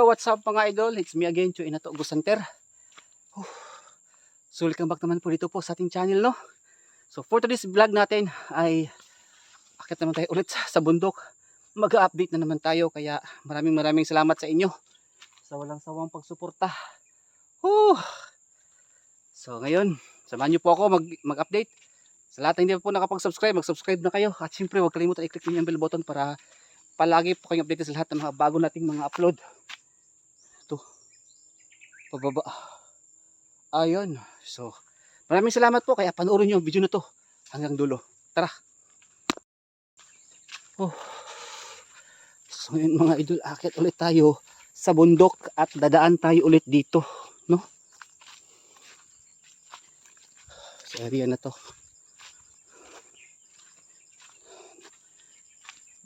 Hello, what's up mga idol? It's me again, Choy Inato Gusanter. Oh, so welcome back naman po dito po sa ating channel, no? So for today's vlog natin ay akit naman tayo ulit sa, bundok. Mag-update na naman tayo kaya maraming maraming salamat sa inyo sa walang sawang pagsuporta. Oh. So ngayon, samahan niyo po ako mag, mag-update. Sa lahat ng hindi po nakapag-subscribe, mag-subscribe na kayo. At syempre, huwag kalimutan i-click niyo yung bell button para palagi po kayong updated sa lahat ng mga bago nating mga upload. Pababa. Ayun. So, maraming salamat po. Kaya panoorin niyo ang video na to hanggang dulo. Tara. Oh. So, yun mga idol, akit ulit tayo sa bundok at dadaan tayo ulit dito. No? Sa area na to.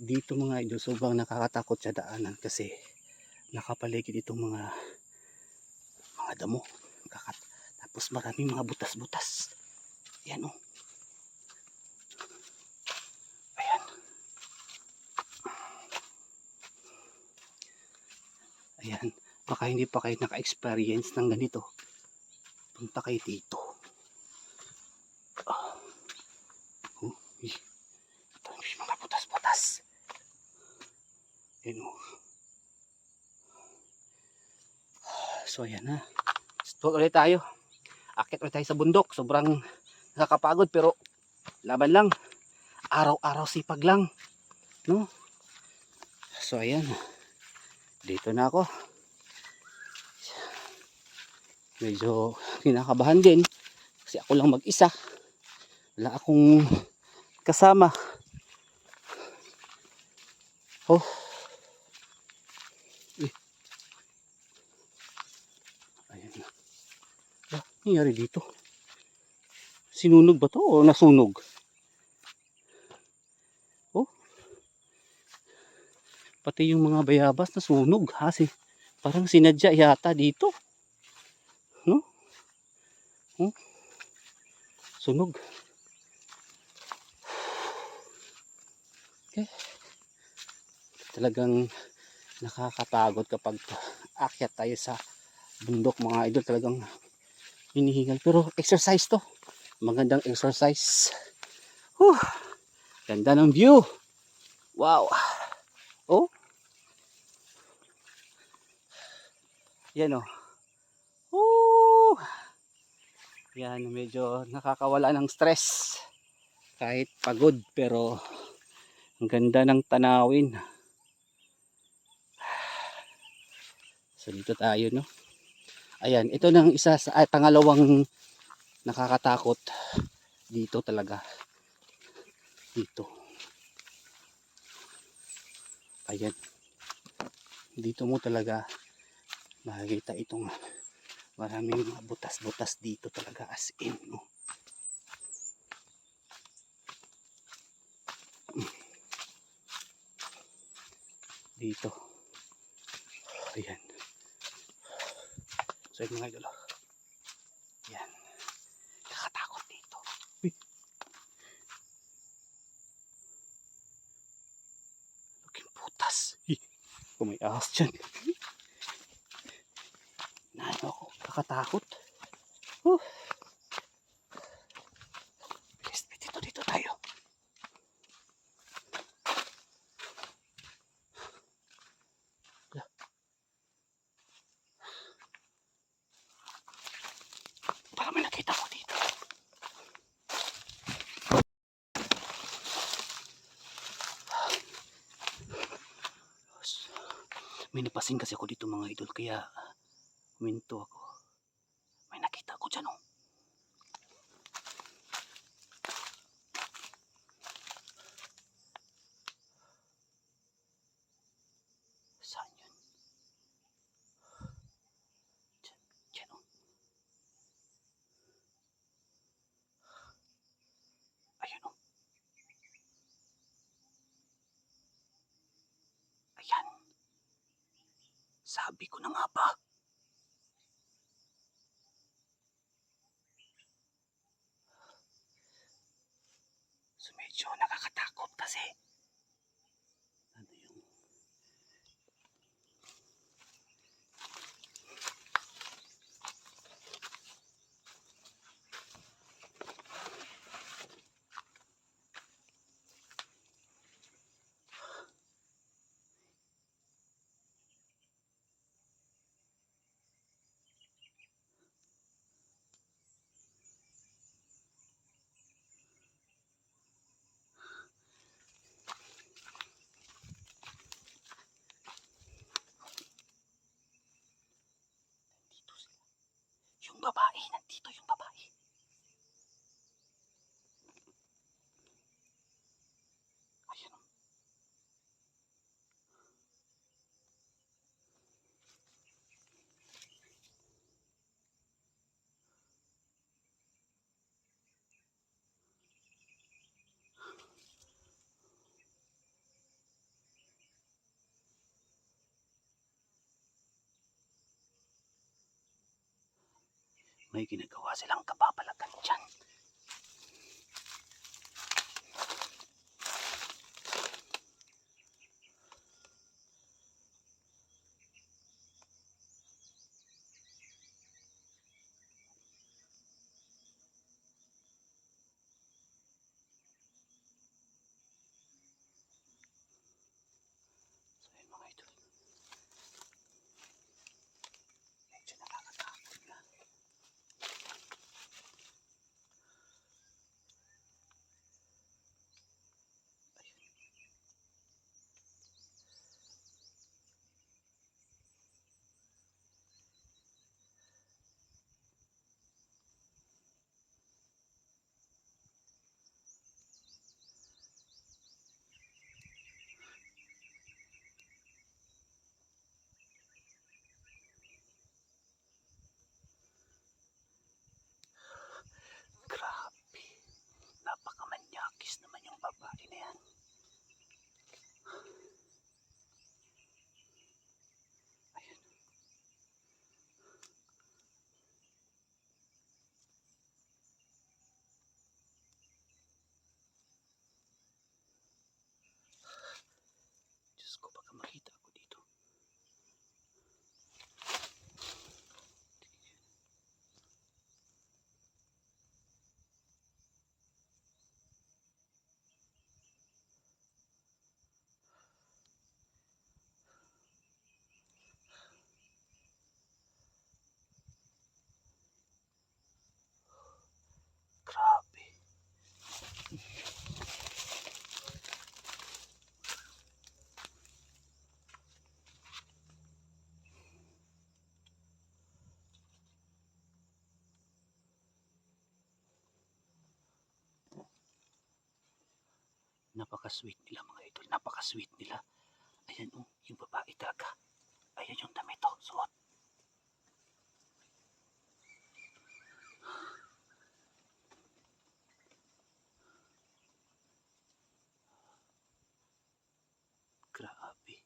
dito mga idol sobrang nakakatakot sa daanan kasi nakapaligid itong mga mga damo kakat. Tapos maraming mga butas-butas. Yan oh. Ayan. Ayan. Baka hindi pa kayo naka-experience ng ganito. Punta kayo dito. Ah. oh, mga butas-butas. Ayun o. So ayan na. Stall ulit tayo. Akit ulit tayo sa bundok. Sobrang nakakapagod pero laban lang. Araw-araw sipag lang. No? So ayan. Dito na ako. Medyo kinakabahan din. Kasi ako lang mag-isa. Wala akong kasama. Oh. Ayan na. Ah, nangyari dito? Sinunog ba to o nasunog? Oh. Pati yung mga bayabas nasunog ha. Si, parang sinadya yata dito. No? Oh. Sunog. Okay. Talagang nakakapagod kapag akyat tayo sa bundok mga idol talagang hinihingal. Pero exercise to. Magandang exercise. Whew. ganda ng view. Wow. Oh. Yan oh. Whew. yan medyo nakakawala ng stress. Kahit pagod pero ang ganda ng tanawin. So dito tayo no Ayan, ito nang isa sa ay, pangalawang nakakatakot dito talaga. Dito. Ayan. Dito mo talaga makikita itong maraming butas-butas dito talaga as in. No? Dito. Ayan. So yun mga idol. oh. Yan. Kakatakot dito. Uy. Looking putas. Kung may ahas dyan. Naano ako. Kakatakot. Uh. Bilis, dito, dito tayo. Baka may nakita ko dito. May napasin kasi ako dito mga idol kaya huminto ako. May nakita ko dyan oh. Saan yun? Dyan, dyan oh. Ayun o. Ayan. Sabi ko na nga ba. So medyo nakakatakot kasi. Babae. Nandito yung babae. Ayan. oh. May ginagawa silang kababalagan dyan. Napaka-sweet nila mga idol. Napaka-sweet nila. Ayan oh, yung babae talaga. Ayan yung damit oh, suot. Grabe.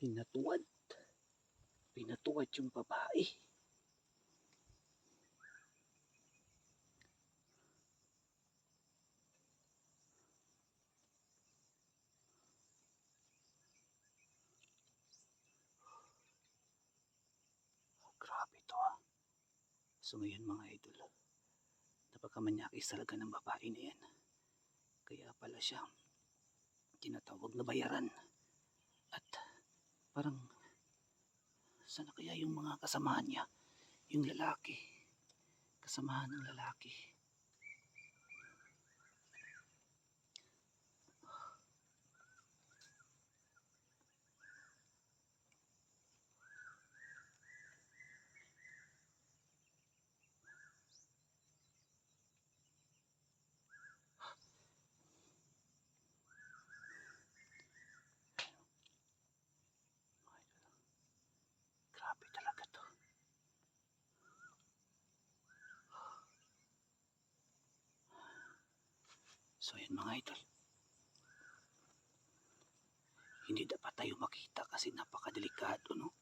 Pinatuwad. Pinatuwad yung babae. Grabe to ah. So ngayon mga idol, napakamanyakis talaga ng babae na yan. Kaya pala siya tinatawag na bayaran. At parang sana kaya yung mga kasamahan niya, yung lalaki, kasamahan ng lalaki. Mga idol, Grabe talaga to. So yun mga idol. Hindi dapat tayo makita kasi napakadelikado no.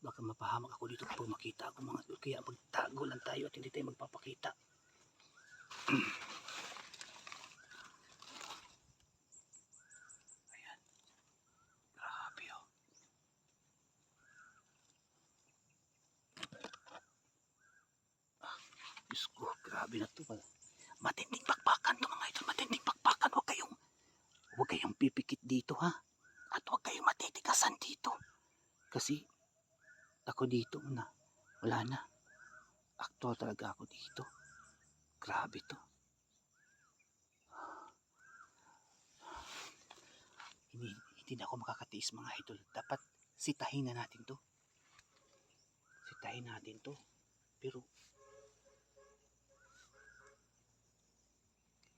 Baka mapahamak ako dito kapag makita ako mga idol. Kaya magtago lang tayo at hindi tayo magpapakita. Ayan. Grabe oh. Diyos ko, grabe na to pala. Matinding pakpakan to mga idol, matinding pakpakan. Huwag kayong, huwag kayong pipikit dito ha. At huwag kayong matitikasan dito. Kasi, ako dito na, wala na. Aktual talaga ako dito. Grabe to. Hindi, hindi na ako makakatiis mga idol. Dapat sitahin na natin to. Sitahin natin to. Pero,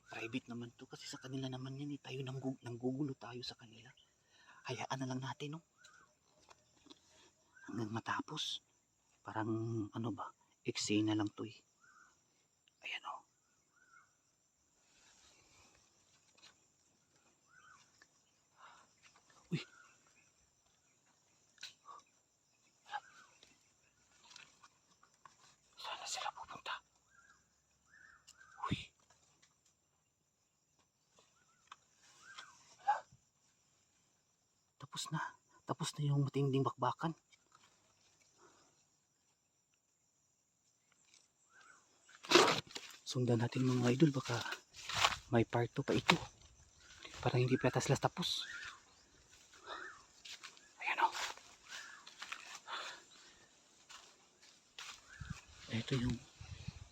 private naman to kasi sa kanila naman yan eh. Tayo nanggu- nanggugulo tayo sa kanila. Hayaan na lang natin, no? Hanggang matapos. Parang, ano ba, eksena lang to eh. Ayan, oh. Uy. Saan na sila pupunta? Uy. Tapos na. Tapos na yung matinding bakbakan. Sundan natin mga idol. Baka may part 2 pa ito. Parang hindi pa sila tapos. Ayan o. Ito yung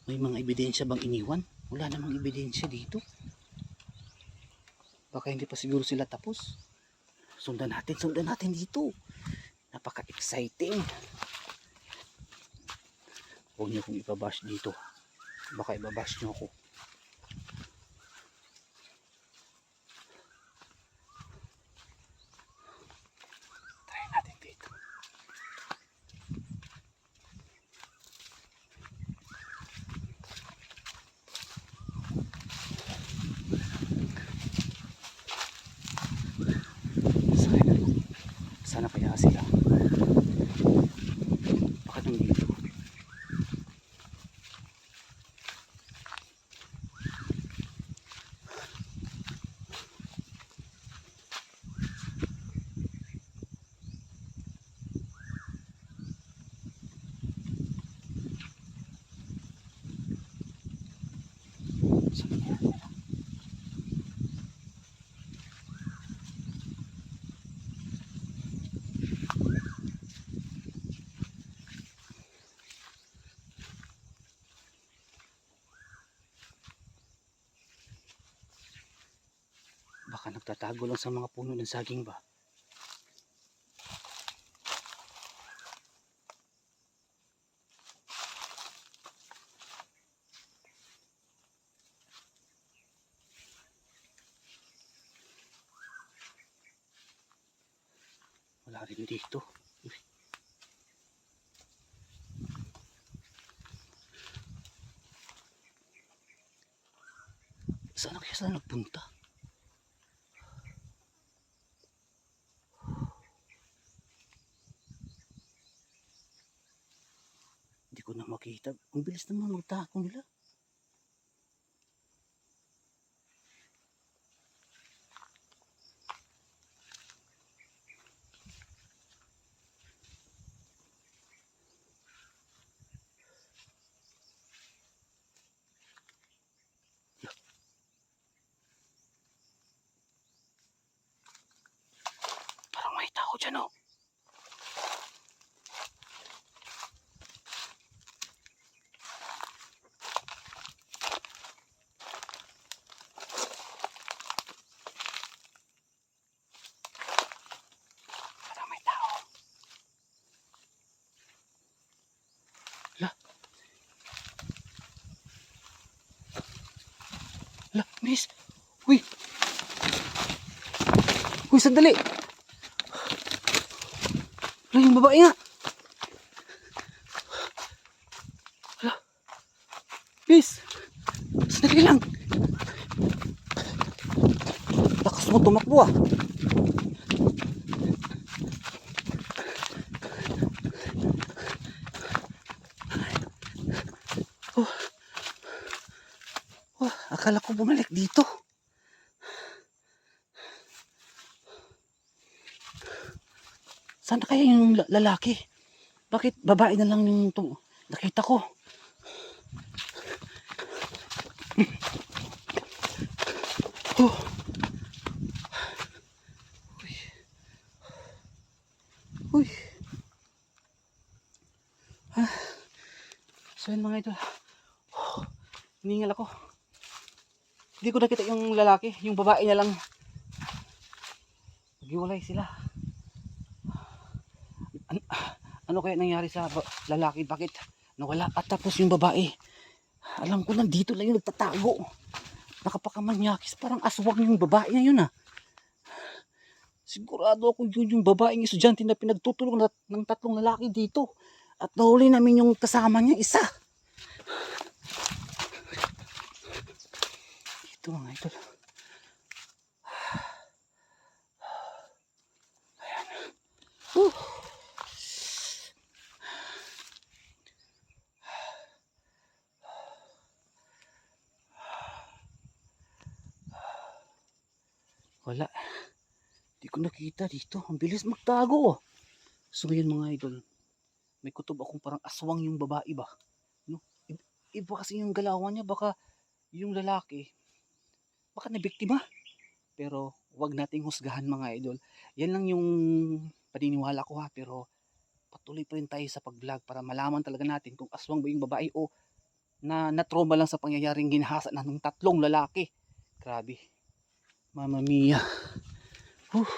may mga ebidensya bang iniwan? Wala namang ebidensya dito. Baka hindi pa siguro sila tapos. Sundan natin, sundan natin dito. Napaka-exciting. Huwag niyo kong ipabash dito. Baka ibabash niyo ako. Try natin dito. Sana, sana kaya sila. Bakit nandito? Saan kaya sila? Baka nagtatago lang sa mga puno ng saging ba? Wala rin dito. Uy. Saan kaya sila nagpunta? Hindi ko na makita. Ang bilis naman magtako nila. Parang may tao dyan oh. Parang may tao. La. La, miss. Uy. Uy, sandali. Wala yung babae nga. Wala. Miss. Sandali lang. Lakas mo tumakbo ah. Oh. Oh, akala ko bumalik dito. Saan na kaya yung la- lalaki? Bakit babae na lang yung tum- nakita ko? Oh. Uy. Ah. So yun mga idol. Oh, hiningal ako. Hindi ko nakita yung lalaki. Yung babae na lang. Naghiwalay sila. Ano kaya nangyari sa lalaki? Bakit nawala. At tapos yung babae, alam ko nandito lang yung nagtatago. Nakapakamanyakis, parang aswang yung babae na yun ah. Sigurado ako yun yung babaeng estudyante na pinagtutulong na, ng tatlong lalaki dito. At nahuli namin yung kasama niya, isa. Ito mga idol. Ayan. Whew. Wala. Di ko nakita dito. Ang bilis magtago. So ngayon mga idol, may kutob akong parang aswang yung babae ba? No? Iba kasi yung galawan niya. Baka yung lalaki, baka nabiktima. Pero wag nating husgahan mga idol. Yan lang yung paniniwala ko ha. Pero patuloy pa rin tayo sa pag-vlog para malaman talaga natin kung aswang ba yung babae o na na-trauma lang sa pangyayaring ginahasa na ng tatlong lalaki. Grabe. Mamma mia. Whew.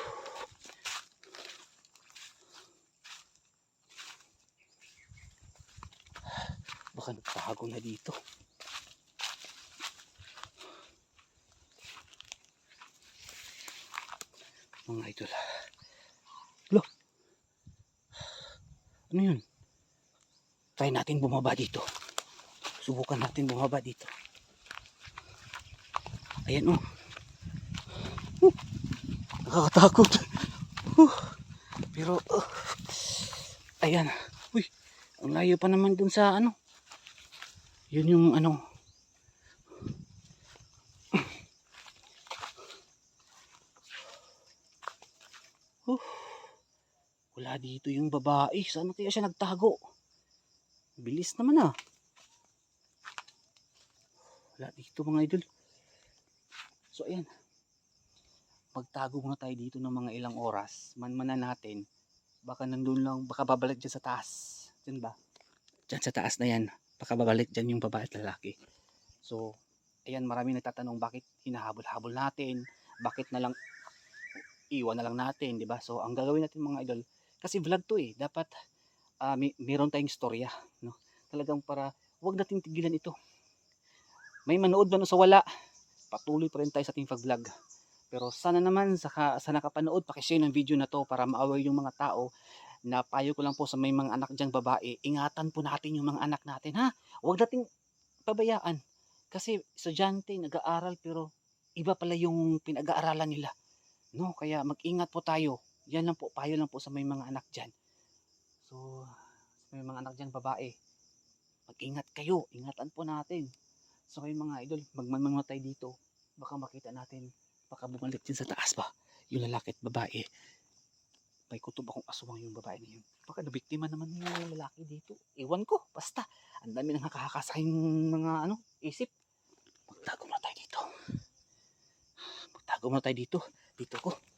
Baka nagtago na dito. Mga idol. Lo. Ano yun? Try natin bumaba dito. Subukan natin bumaba dito. Ayan oh. Huh. Nakakatakot. Huh. Pero, uh, ayan. Uy, ang layo pa naman dun sa ano. Yun yung ano. Huh. Wala dito yung babae. Saan kaya siya nagtago? Bilis naman ah. Wala dito mga idol. So ayan. Magtago muna tayo dito ng mga ilang oras. Manmanan natin. Baka nandun lang, baka babalik dyan sa taas. Dyan ba? Dyan sa taas na yan. Baka babalik dyan yung babae at lalaki. So, ayan marami nagtatanong bakit hinahabol-habol natin. Bakit na lang iwan na lang natin, di ba? So, ang gagawin natin mga idol, kasi vlog to eh, dapat ah, may, meron tayong storya, no? Talagang para, wag nating tigilan ito. May manood man o sa wala, patuloy pa rin tayo sa ating pag-vlog. Pero sana naman sa, sa nakapanood, pakishare ng video na to para maaway yung mga tao na payo ko lang po sa may mga anak dyang babae, ingatan po natin yung mga anak natin, ha? Huwag nating pabayaan. Kasi estudyante, nag-aaral, pero iba pala yung pinag-aaralan nila. No, kaya mag-ingat po tayo. Yan lang po, payo lang po sa may mga anak dyan. So, may mga anak dyan, babae, mag-ingat kayo. Ingatan po natin. So, kayo mga idol, magmanman tayo dito. Baka makita natin, baka bumalik din sa taas ba? Yung lalaki at babae. May kutob akong aswang yung babae na yun. Baka nabiktima naman yung lalaki dito. Iwan ko, basta. Ang dami nang nakakasahing mga ano, isip. Magtago muna tayo dito. Magtago muna tayo dito. Dito ko.